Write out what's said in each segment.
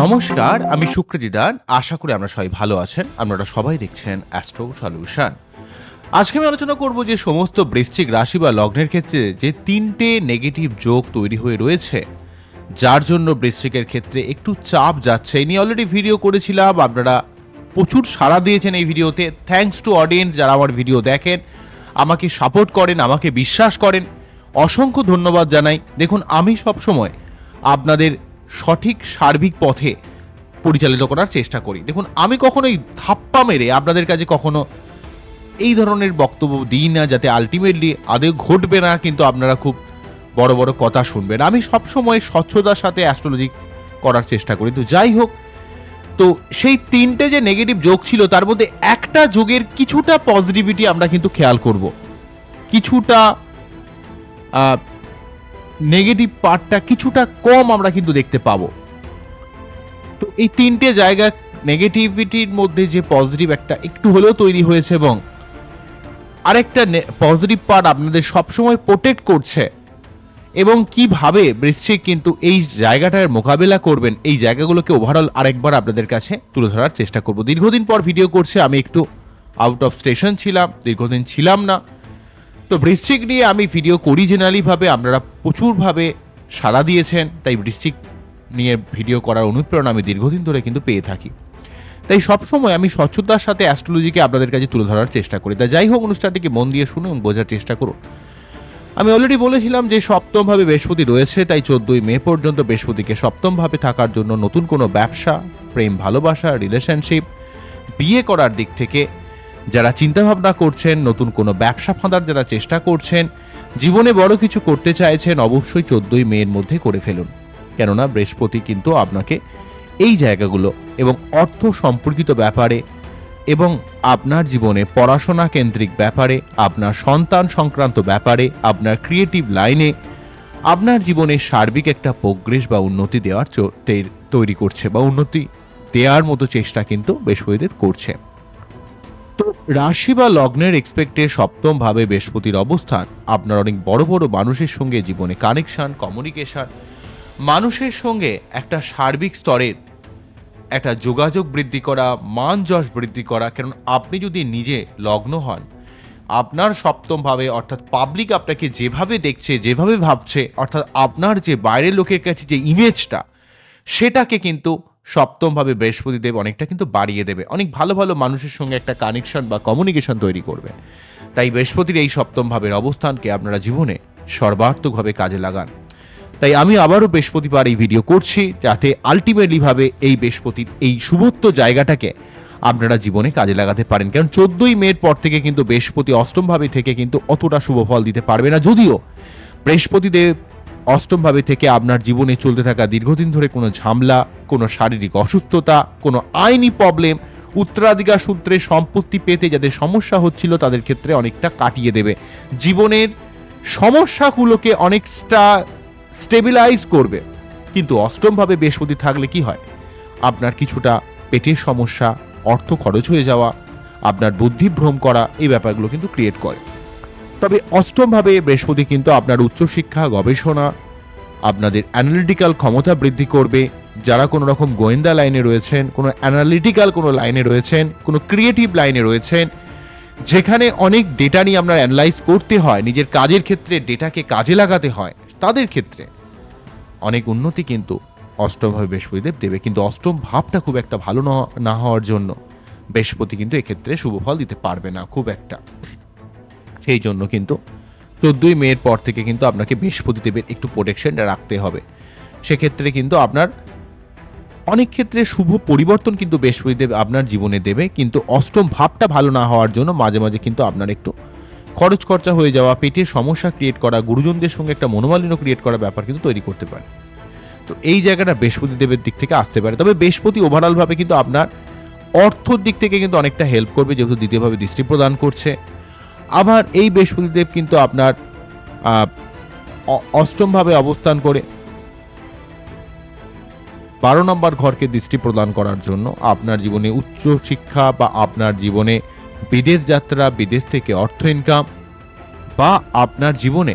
নমস্কার, আমি শুক্রজিদান আশা করি আমরা সবাই ভালো আছেন। আপনারা সবাই দেখছেন অ্যাস্ট্রো সলিউশন আজকে আমি আলোচনা করব যে সমস্ত বৃশ্চিক রাশি বা লগ্নের ক্ষেত্রে যে তিনটে নেগেটিভ যোগ তৈরি হয়ে রয়েছে, যার জন্য বৃশ্চিকের ক্ষেত্রে একটু চাপ যাচ্ছে। এই নিয়ে অলরেডি ভিডিও করেছিলাম, আপনারা প্রচুর সাড়া দিয়েছেন এই ভিডিওতে থ্যাঙ্কস টু অডিয়েন্স যারা আমার ভিডিও দেখেন, আমাকে সাপোর্ট করেন, আমাকে বিশ্বাস করেন। অসংখ্য ধন্যবাদ জানাই। দেখুন, আমি সবসময় আপনাদের সঠিক সার্বিক পথে পরিচালিত করার চেষ্টা করি। দেখুন, আমি কখনোই ধাপ্পা মেরে আপনাদের কাছে কখনো এই ধরনের বক্তব্য দিই না যাতে আলটিমেটলি আদেও ঘটবে না, কিন্তু আপনারা খুব বড় বড় কথা শুনবেন। আমি সবসময় স্বচ্ছতার সাথে অ্যাস্ট্রোলজি করার চেষ্টা করি। তো যাই হোক, তো সেই তিনটে যে নেগেটিভ যোগ ছিল, তার মধ্যে একটা যোগের কিছুটা পজিটিভিটি আমরা কিন্তু খেয়াল করব। কিছুটা নেগেটিভ পার্টটা কিছুটা কম আমরা কিন্তু দেখতে পাবো। তো এই তিনটে জায়গা নেগেটিভিটির মধ্যে যে পজিটিভ একটা একটু হলেও তৈরি হয়েছে এবং আরেকটা পজিটিভ পার্ট আপনাদের সবসময় প্রোটেক্ট করছে এবং কীভাবে বৃশ্চিক কিন্তু এই জায়গাটার মোকাবেলা করবেন, এই জায়গাগুলোকে ওভারঅল আরেকবার আপনাদের কাছে তুলে ধরার চেষ্টা করব। দীর্ঘদিন পর ভিডিও করছে, আমি একটু আউট অফ স্টেশন ছিলাম, দীর্ঘদিন ছিলাম না। তো বৃশ্চিক নিয়ে আমি ভিডিও করি জেনারেলিভাবে আপনারা প্রচুরভাবে সাড়া দিয়েছেন, তাই বৃশ্চিক নিয়ে ভিডিও করার অনুপ্রেরণা আমি দীর্ঘদিন ধরে কিন্তু পেয়ে থাকি। তাই সবসময় আমি স্বচ্ছতার সাথে অ্যাস্ট্রোলজিকে আপনাদের কাছে তুলে ধরার চেষ্টা করি। তা যাই হোক, অনুষ্ঠানটিকে মন দিয়ে শুনুন এবং বোঝার চেষ্টা করুন। আমি অলরেডি বলেছিলাম যে সপ্তমভাবে বৃহস্পতি রয়েছে, তাই চোদ্দই মে পর্যন্ত বৃহস্পতিকে সপ্তমভাবে থাকার জন্য নতুন কোনো ব্যবসা, প্রেম, ভালোবাসা রিলেশনশিপ বিয়ে করার দিক থেকে যারা চিন্তাভাবনা করছেন, নতুন কোনো ব্যবসা ফাঁদার যারা চেষ্টা করছেন, জীবনে বড় কিছু করতে চাইছেন, অবশ্যই চোদ্দই মেয়ের মধ্যে করে ফেলুন। কেননা বৃহস্পতি কিন্তু আপনাকে এই জায়গাগুলো এবং অর্থ সম্পর্কিত ব্যাপারে এবং আপনার জীবনে পড়াশোনা কেন্দ্রিক ব্যাপারে, আপনার সন্তান সংক্রান্ত ব্যাপারে, আপনার ক্রিয়েটিভ লাইনে আপনার জীবনে সার্বিক একটা প্রোগ্রেস বা উন্নতি দেওয়ার তৈরি করছে বা উন্নতি দেওয়ার মতো চেষ্টা কিন্তু বৃহস্পতিদেব করছে। রাশি বা লগ্নের এক্সপেক্টে সপ্তম ভাবে বৃহস্পতির অবস্থান। আপনার অনেক বড় বড় মানুষের সঙ্গে জীবনে কানেকশন কমিউনিকেশন মানুষের সঙ্গে একটা সার্বিক স্তরের একটা যোগাযোগ বৃদ্ধি করা, মান যশ বৃদ্ধি করা। কারণ আপনি যদি নিজে লগ্ন হন, আপনার সপ্তমভাবে অর্থাৎ পাবলিক আপনাকে যেভাবে দেখছে, যেভাবে ভাবছে, অর্থাৎ আপনার যে বাইরের লোকের কাছে যে ইমেজটা সেটাকে কিন্তু সপ্তমভাবে বৃহস্পতিদেব অনেকটা কিন্তু বাড়িয়ে দেবে। অনেক ভালো ভালো মানুষের সঙ্গে একটা কানেকশন বা কমিউনিকেশন তৈরি করবে। তাই বৃহস্পতির এই সপ্তম ভাবের অবস্থানকে আপনারা জীবনে সর্বার্থকভাবে কাজে লাগান। তাই আমি আবারও বৃহস্পতিবার এই ভিডিও করছি যাতে আলটিমেটলিভাবে এই বৃহস্পতির এই শুভত্ব জায়গাটাকে আপনারা জীবনে কাজে লাগাতে পারেন। কারণ চোদ্দই মের পর থেকে কিন্তু বৃহস্পতি অষ্টমভাবে থেকে কিন্তু অতটা শুভ ফল দিতে পারবে না। যদিও বৃহস্পতিদেব অষ্টমভাবে থেকে আপনার জীবনে চলতে থাকা দীর্ঘদিন ধরে কোনো ঝামলা, কোনো শারীরিক অসুস্থতা, কোনো আইনি প্রবলেম উত্তরাধিকার সূত্রে সম্পত্তি পেতে যাদের সমস্যা হচ্ছিল তাদের ক্ষেত্রে অনেকটা কাটিয়ে দেবে। জীবনের সমস্যাগুলোকে অনেকটা স্টেবিলাইজ করবে। কিন্তু অষ্টমভাবে বৃহস্পতি থাকলে কি হয়? আপনার কিছুটা পেটের সমস্যা, অর্থ খরচ হয়ে যাওয়া, আপনার বুদ্ধিভ্রম করা, এই ব্যাপারগুলো কিন্তু ক্রিয়েট করে। তবে অষ্টমভাবে বৃহস্পতি কিন্তু আপনার উচ্চশিক্ষা, গবেষণা, আপনাদের অ্যানালিটিক্যাল ক্ষমতা বৃদ্ধি করবে। যারা কোনো রকম গোয়েন্দা লাইনে রয়েছেন, কোনো অ্যানালিটিক্যাল কোনো লাইনে রয়েছেন, কোনো ক্রিয়েটিভ লাইনে রয়েছেন, যেখানে অনেক ডেটা নিয়ে আপনার অ্যানালাইজ করতে হয়, নিজের কাজের ক্ষেত্রে ডেটাকে কাজে লাগাতে হয়, তাদের ক্ষেত্রে অনেক উন্নতি কিন্তু অষ্টমভাবে বৃহস্পতিদেব দেবে। কিন্তু অষ্টম ভাবটা খুব একটা ভালো না হওয়ার জন্য বৃহস্পতি কিন্তু এক্ষেত্রে শুভ ফল দিতে পারবে না, খুব একটা। সেই জন্য কিন্তু চোদ্দই মেয়ের পর থেকে কিন্তু আপনাকে বৃহস্পতি দেবের একটু প্রোটেকশন রাখতে হবে। সেক্ষেত্রে কিন্তু আপনার অনেক ক্ষেত্রে শুভ পরিবর্তন কিন্তু বৃহস্পতি বৃহস্পতিদেব আপনার জীবনে দেবে, কিন্তু অষ্টম ভাবটা ভালো না হওয়ার জন্য মাঝে মাঝে কিন্তু আপনার একটু খরচ খরচা হয়ে যাওয়া, পেটের সমস্যা ক্রিয়েট করা, গুরুজনদের সঙ্গে একটা মনোমালিন্য ক্রিয়েট করা ব্যাপার কিন্তু তৈরি করতে পারে। তো এই জায়গাটা বৃহস্পতি দেবের দিক থেকে আসতে পারে। তবে বৃহস্পতি ওভারঅলভাবে কিন্তু আপনার অর্থর দিক থেকে কিন্তু অনেকটা হেল্প করবে, যেহেতু দ্বিতীয়ভাবে দৃষ্টি প্রদান করছে। আবার এই বৃহস্পতিদেব কিন্তু আপনার অষ্টমভাবে অবস্থান করে বারো নম্বর ঘরকে দৃষ্টি প্রদান করার জন্য আপনার জীবনে উচ্চ শিক্ষা বা আপনার জীবনে বিদেশ যাত্রা, বিদেশ থেকে অর্থ ইনকাম বা আপনার জীবনে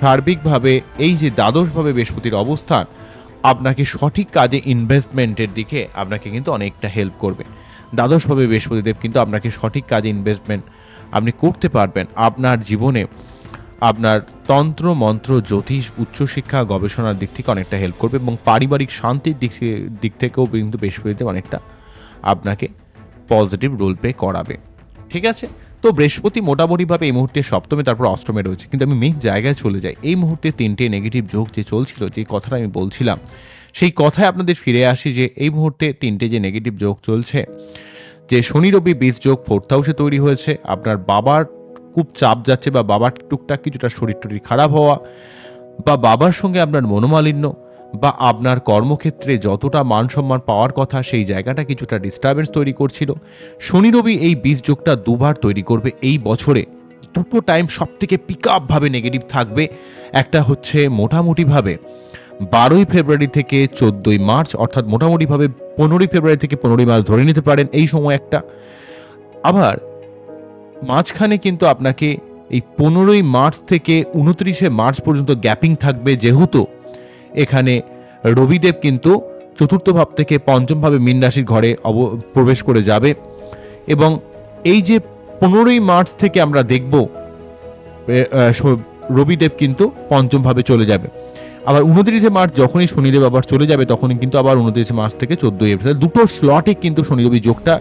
সার্বিকভাবে এই যে দ্বাদশভাবে বৃহস্পতির অবস্থান, আপনাকে সঠিক কাজে ইনভেস্টমেন্টের দিকে আপনাকে কিন্তু অনেকটা হেল্প করবে। দ্বাদশভাবে বৃহস্পতিদেব কিন্তু আপনাকে সঠিক কাজে ইনভেস্টমেন্ট আপনি করতে পারবেন। আপনার জীবনে আপনার তন্ত্র, মন্ত্র, জ্যোতিষ, উচ্চশিক্ষা, গবেষণার দিক থেকে অনেকটা হেল্প করবে এবং পারিবারিক শান্তির দিক দিক থেকেও কিন্তু বৃহস্পতিদেব অনেকটা আপনাকে পজিটিভ রোল প্লে করাবে। ঠিক আছে? তো বৃহস্পতি মোটামুটিভাবে এই মুহূর্তে সপ্তমে, তারপর অষ্টমে রয়েছে। কিন্তু আমি মেন জায়গায় চলে যাই। এই মুহূর্তে তিনটে নেগেটিভ যোগ যে চলছিল, যে কথাটা আমি বলছিলাম, সেই কথায় আপনাদের ফিরে আসি যে এই মুহূর্তে তিনটে যে নেগেটিভ যোগ চলছে যে শনি রবি বীজ যোগ ফোর্থ হাউসে তৈরি হয়েছে। আপনার বাবার খুব চাপ যাচ্ছে বা বাবার টুকটাক কিছুটা শরীর টরীর খারাপ হওয়া বা বাবার সঙ্গে আপনার মনোমালিন্য বা আপনার কর্মক্ষেত্রে যতটা মান সম্মান পাওয়ার কথা সেই জায়গাটা কিছুটা ডিস্টারবেন্স তৈরি করছিল। শনি রবি এই বীজ যোগটা দুবার তৈরি করবে এই বছরে। দুটো টাইম সব থেকে পিক আপভাবে নেগেটিভ থাকবে। একটা হচ্ছে মোটামুটিভাবে বারোই ফেব্রুয়ারি থেকে চোদ্দোই মার্চ, অর্থাৎ মোটামুটিভাবে পনেরোই ফেব্রুয়ারি থেকে পনেরোই মার্চ ধরে নিতে পারেন এই সময় একটা। আবার মাঝখানে কিন্তু আপনাকে এই পনেরোই মার্চ থেকে উনত্রিশে মার্চ পর্যন্ত গ্যাপিং থাকবে যেহেতু এখানে রবিদেব কিন্তু চতুর্থ ভাব থেকে পঞ্চম ভাবে মীন রাশির ঘরে অব, প্রবেশ করে যাবে এবং এই যে পনেরোই মার্চ থেকে আমরা দেখব রবিদেব কিন্তু পঞ্চম ভাবে চলে যাবে। আবার উনত্রিশে মার্চ যখনই শনিদেব আবার চলে যাবে, তখনই কিন্তু আবার উনত্রিশে মার্চ থেকে চোদ্দোই এপ্রিল। দুটো স্লটে কিন্তু শনি রবি যোগটা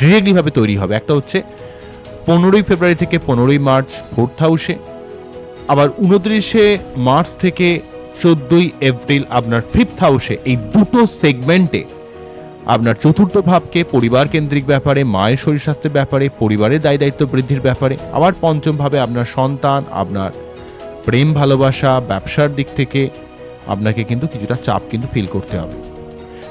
ডিরেক্টলি ভাবে তৈরি হবে। একটা হচ্ছে পনেরোই ফেব্রুয়ারি থেকে পনেরোই মার্চ ফোর্থ হাউসে আবার উনত্রিশে মার্চ থেকে চোদ্দোই এপ্রিল আপনার ফিফথ হাউসে এই দুটো সেগমেন্টে আপনার চতুর্থ ভাবকে পরিবার কেন্দ্রিক ব্যাপারে, মায়ের শরীর স্বাস্থ্যের ব্যাপারে, পরিবারের দায় দায়িত্ব বৃদ্ধির ব্যাপারে, আবার পঞ্চম ভাবে আপনার সন্তান, আপনার প্রেম ভালোবাসা, ব্যবসার দিক থেকে আপনাকে কিন্তু কিছুটা চাপ কিন্তু ফিল করতে হবে।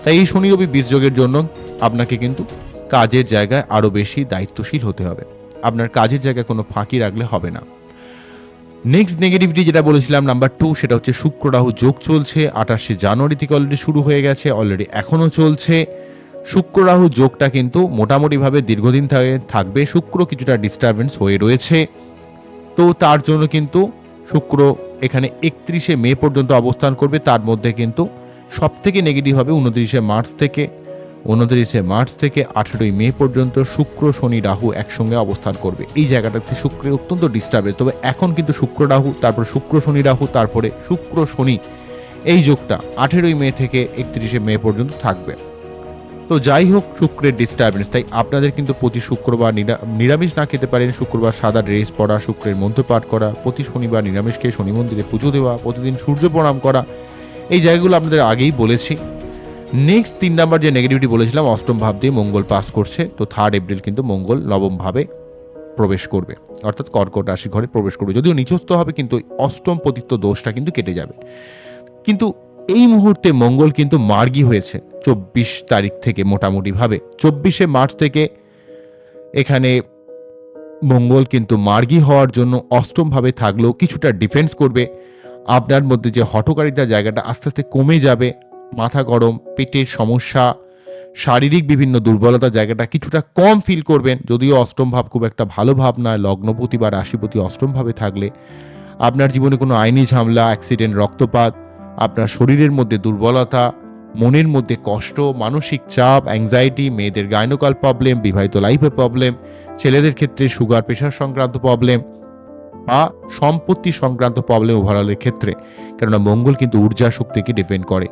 তাই এই শনি রবি বীজযোগের জন্য আপনাকে কিন্তু কাজের জায়গায় আরও বেশি দায়িত্বশীল হতে হবে। আপনার কাজের জায়গায় কোনো ফাঁকি রাখলে হবে না। নেক্সট নেগেটিভিটি যেটা বলেছিলাম নাম্বার টু সেটা হচ্ছে শুক্র রাহু যোগ চলছে, আঠাশে জানুয়ারি থেকে অলরেডি শুরু হয়ে গেছে অলরেডি এখনও চলছে। শুক্র রাহু যোগটা কিন্তু মোটামুটিভাবে দীর্ঘদিন থাকে- থাকবে। শুক্র কিছুটা ডিস্টারবেন্স হয়ে রয়েছে। তো তার জন্য কিন্তু শুক্র এখানে একত্রিশে মে পর্যন্ত অবস্থান করবে। তার মধ্যে কিন্তু সব থেকে নেগেটিভ হবে উনত্রিশে মার্চ থেকে। উনত্রিশে মার্চ থেকে আঠেরোই মে পর্যন্ত শুক্র, শনি, রাহু একসঙ্গে অবস্থান করবে। এই জায়গাটাতে শুক্রের অত্যন্ত ডিস্টার্বেন্স তবে এখন কিন্তু শুক্র, রাহু, তারপর শুক্র, শনি, রাহু, তারপরে শুক্র, শনি এই যোগটা আঠেরোই মে থেকে একত্রিশে মে পর্যন্ত থাকবে। তো যাই হোক, শুক্রের ডিস্টারবেন্স তাই আপনাদের কিন্তু প্রতি শুক্রবার নিরা- নিরামিষ না খেতে পারেন। শুক্রবার সাদা ড্রেস পরা, শুক্রের মন্ত্র পাঠ করা, প্রতি শনিবার নিরামিষ খেয়ে শনি মন্দিরে পুজো দেওয়া, প্রতিদিন সূর্য প্রণাম করা, এই জায়গাগুলো আপনাদের আগেই বলেছি। নেক্সট তিন নাম্বার যে নেগেটিভিটি বলেছিলাম, অষ্টম ভাব দিয়ে মঙ্গল পাস করছে, তো থার্ড এপ্রিল কিন্তু মঙ্গল নবম ভাবে প্রবেশ করবে। অর্থাৎ কর্কট রাশি ঘরে প্রবেশ করবে। যদিও নিচস্থ হবে, কিন্তু অষ্টম পতিত্ব দোষটা কিন্তু কেটে যাবে। কিন্তু এই মুহূর্তে মঙ্গল কিন্তু মার্গী হয়েছে। চব্বিশ তারিখ থেকে মোটামুটিভাবে। চব্বিশে মার্চ থেকে এখানে মঙ্গল কিন্তু মার্গী হওয়ার জন্য অষ্টমভাবে থাকলেও কিছুটা ডিফেন্স করবে। আপনার মধ্যে যে হটকারিতা জায়গাটা আস্তে আস্তে কমে যাবে, মাথা গরম, পেটের সমস্যা, শারীরিক বিভিন্ন দুর্বলতা জায়গাটা কিছুটা কম ফিল করবেন, যদিও অষ্টম ভাব খুব একটা ভালো ভাব নয়, লগ্নপতি বা রাশিপতি অষ্টম ভাবে থাকলে। আপনার জীবনে কোনো আইনি ঝামেলা অ্যাক্সিডেন্ট রক্তপাত, আপনার শরীরের মধ্যে দুর্বলতা মনের মধ্যে কষ্ট, মানসিক চাপ অ্যাংজাইটি মেয়েদের গাইনোকাল প্রবলেম বিবাহিত লাইফের প্রবলেম ছেলেদের ক্ষেত্রে সুগার প্রেশার সংক্রান্ত প্রবলেম বা সম্পত্তি সংক্রান্ত প্রবলেম ওভারঅলের ক্ষেত্রে। কেননা মঙ্গল কিন্তু ঊর্জা শক্তিকে ডিপেন্ড করে।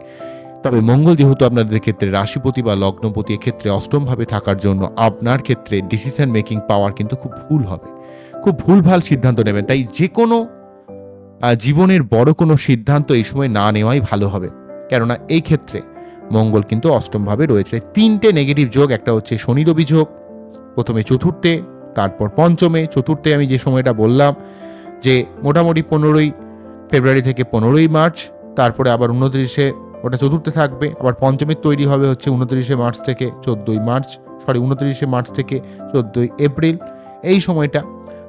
তবে মঙ্গল যেহেতু আপনাদের ক্ষেত্রে রাশিপতি বা লগ্নপতি ক্ষেত্রে অষ্টমভাবে থাকার জন্য আপনার ক্ষেত্রে ডিসিশন মেকিং পাওয়ার কিন্তু খুব ভুল হবে। খুব ভুলভাল সিদ্ধান্ত নেবেন। তাই যে কোনো জীবনের বড় কোনো সিদ্ধান্ত এই সময় না নেওয়াই ভালো হবে। কেননা এই ক্ষেত্রে মঙ্গল কিন্তু অষ্টমভাবে রয়েছে। তিনটে নেগেটিভ যোগ, একটা হচ্ছে শনি রবি যোগ, প্রথমে চতুর্থে, তারপর পঞ্চমে। চতুর্থে আমি যে সময়টা বললাম, যে মোটামুটি পনেরোই ফেব্রুয়ারি থেকে পনেরোই মার্চ, তারপরে আবার উনত্রিশে, ওটা চতুর্থে থাকবে। আবার পঞ্চমের তৈরি হবে হচ্ছে উনত্রিশে মার্চ থেকে চোদ্দোই মার্চ সরি উনত্রিশে মার্চ থেকে চোদ্দোই এপ্রিল। এই সময়টা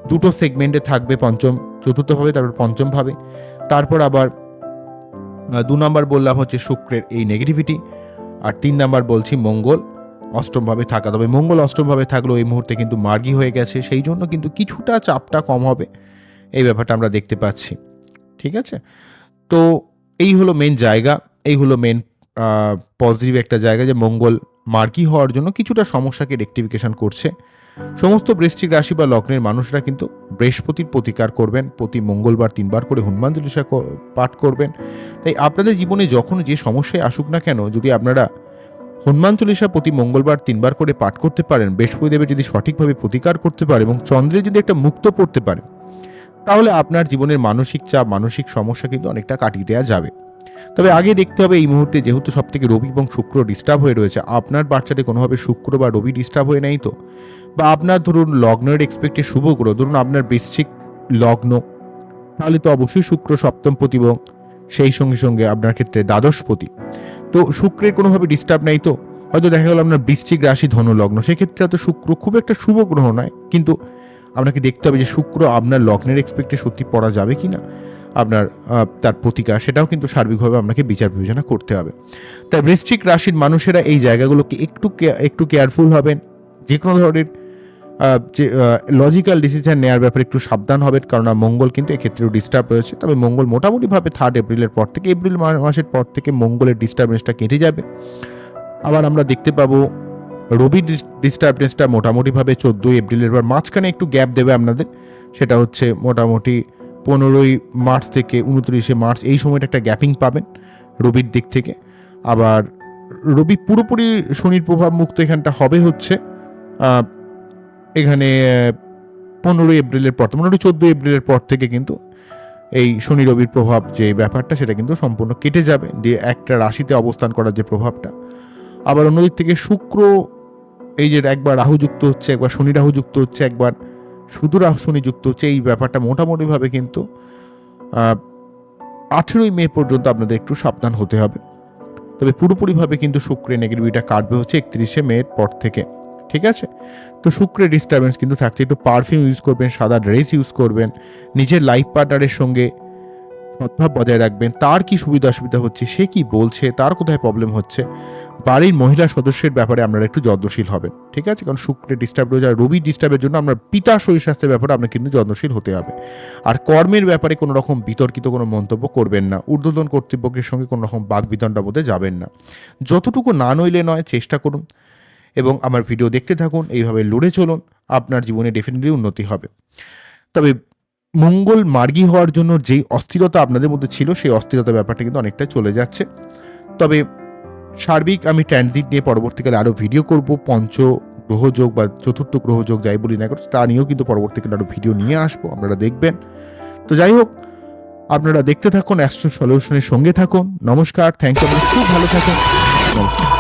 দুটো সেগমেন্টে থাকবে পঞ্চম, চতুর্থভাবে, তারপর পঞ্চমভাবে। তারপর আবার দু নম্বর বললাম হচ্ছে শুক্রের এই নেগেটিভিটি আর তিন নাম্বার বলছি মঙ্গল অষ্টমভাবে থাকা। তবে মঙ্গল অষ্টমভাবে থাকলেও এই মুহূর্তে কিন্তু মার্গি হয়ে গেছে, সেই জন্য কিন্তু কিছুটা চাপটা কম হবে, এই ব্যাপারটা আমরা দেখতে পাচ্ছি। ঠিক আছে? তো এই হলো মেন জায়গা, এই হলো মেন পজিটিভ একটা জায়গা যে মঙ্গল মার্কি হওয়ার জন্য কিছুটা সমস্যাকে রেক্টিফিকেশন করছে। সমস্ত বৃশ্চিক রাশি বা লগ্নের মানুষরা কিন্তু বৃহস্পতির প্রতিকার করবেন, প্রতি মঙ্গলবার তিনবার করে হনুমান চল্লিশা পাঠ করবেন। তাই আপনাদের জীবনে যখন যে সমস্যায় আসুক না কেন, যদি আপনারা হনুমান চল্লিশা প্রতি মঙ্গলবার তিনবার করে পাঠ করতে পারেন বৃহস্পতি বৃহস্পতিদেবের যদি সঠিকভাবে প্রতিকার করতে পারে এবং চন্দ্রের যদি একটা মুক্ত পড়তে পারে, তাহলে আপনার জীবনের মানসিক চাপ, মানসিক সমস্যা কিন্তু অনেকটা কাটিয়ে দেওয়া যাবে। তবে আগে দেখতে হবে এই মুহূর্তে যেহেতু সব থেকে রবি এবং শুক্র ডিস্টার্ব হয়ে রয়েছে, আপনার বাচ্চাতে কোনোভাবে শুক্র বা রবি ডিস্টার্ব হয়ে নেই তো? বা আপনার ধরুন লগ্নের এক্সপেক্টে শুভ গ্রহ, ধরুন আপনার বৃশ্চিক লগ্ন, তাহলে তো অবশ্যই শুক্র সপ্তমপতি এবং সেই সঙ্গে সঙ্গে আপনার ক্ষেত্রে দ্বাদশপতি তো শুক্রের কোনোভাবে ডিস্টার্ব নেই তো, হয়তো দেখা গেল আপনার বৃশ্চিক রাশি ধনু লগ্ন সেক্ষেত্রে হয়তো শুক্র খুব একটা শুভ গ্রহ নয়, কিন্তু আপনাকে দেখতে হবে যে শুক্র আপনার লগ্নের এক্সপেক্টে সত্যি পড়া যাবে কি না আপনার তার প্রতিকার, সেটাও কিন্তু সার্বিকভাবে আপনাকে বিচার বিবেচনা করতে হবে। তাই বৃশ্চিক রাশির মানুষেরা এই জায়গাগুলোকে একটু একটু কেয়ারফুল হবেন যে কোনো ধরনের যে লজিক্যাল ডিসিশন নেওয়ার ব্যাপারে একটু সাবধান হবেন কারণ মঙ্গল কিন্তু এক্ষেত্রেও ডিস্টার্ব রয়েছে তবে মঙ্গল মোটামুটিভাবে থার্ড এপ্রিলের পর থেকে এপ্রিল মাসের পর থেকে মঙ্গলের ডিস্টার্বেন্সটা কেটে যাবে। আবার আমরা দেখতে পাবো রবি ডিস্টার্বেন্সটা মোটামুটিভাবে চোদ্দোই এপ্রিলের পর, মাঝখানে একটু গ্যাপ দেবে আপনাদের। সেটা হচ্ছে মোটামুটি পনেরোই মার্চ থেকে উনত্রিশে মার্চ, এই সময়টা একটা গ্যাপিং পাবেন রবির দিক থেকে। আবার রবি পুরোপুরি শনির প্রভাব মুক্ত এখানটা হবে হচ্ছে এখানে পনেরোই এপ্রিলের পর মোটামুটি চোদ্দোই এপ্রিলের পর থেকে কিন্তু এই শনি রবির প্রভাব যে ব্যাপারটা, সেটা কিন্তু সম্পূর্ণ কেটে যাবে। দিয়ে একটা রাশিতে অবস্থান করার যে প্রভাবটা। আবার অন্যদিক থেকে শুক্র, এই যে একবার রাহু যুক্ত হচ্ছে, একবার শনি রাহু যুক্ত হচ্ছে, একবার শুধু রাহু শনি যুক্ত হচ্ছে, এই ব্যাপারটা মোটামুটিভাবে কিন্তু আঠেরোই মে পর্যন্ত আপনাদের একটু সাবধান হতে হবে। তবে পুরোপুরিভাবে কিন্তু শুক্রের নেগেটিভিটা কাটবে হচ্ছে একত্রিশে মের পর থেকে। ঠিক আছে? তো শুক্রের ডিস্টারবেন্স কিন্তু থাকছে। একটু পারফিউম ইউজ করবেন, সাদা ড্রেস ইউজ করবেন, নিজের লাইফ পার্টনারের সঙ্গে সদ্ভাব বজায় রাখবেন। তার কি সুবিধা অসুবিধা হচ্ছে? সে কি বলছে? তার কোথায় প্রবলেম হচ্ছে? বাড়ির মহিলা সদস্যের ব্যাপারে আপনারা একটু যত্নশীল হবেন, ঠিক আছে? কারণ শুক্রের ডিস্টার্ব রয়েছে, আর রবি ডিস্টার্বের জন্য আপনার পিতা শরীর স্বাস্থ্যের ব্যাপারে আপনার কিন্তু যত্নশীল হতে হবে। আর কর্মের ব্যাপারে কোনো রকম বিতর্কিত কোনো মন্তব্য করবেন না। ঊর্ধ্বতন কর্তৃপক্ষের সঙ্গে কোনো রকম বাক বিতণ্ডার মধ্যে যাবেন না। যতটুকু না নইলে নয়, চেষ্টা করুন। এবং আমার ভিডিও দেখতে থাকুন, এইভাবে লড়ে চলুন, আপনার জীবনে ডেফিনেটলি উন্নতি হবে। তবে মঙ্গল মার্গী হওয়ার জন্য যেই অস্থিরতা আপনাদের মধ্যে ছিল, সেই অস্থিরতা ব্যাপারটা কিন্তু অনেকটা চলে যাচ্ছে। তবে সার্বিক আমি ট্রানজিট নিয়ে পরবর্তীকালে আরও ভিডিও করব, পঞ্চ গ্রহযোগ বা চতুর্থ গ্রহযোগ যাই বলি না তা নিয়েও কিন্তু পরবর্তীকালে আরও ভিডিও নিয়ে আসব, আপনারা দেখবেন। তো যাই হোক, আপনারা দেখতে থাকুন অ্যাস্ট্রো সলিউশনের সঙ্গে থাকুন। নমস্কার থ্যাংক ইউ খুব ভালো থাকুন। নমস্কার।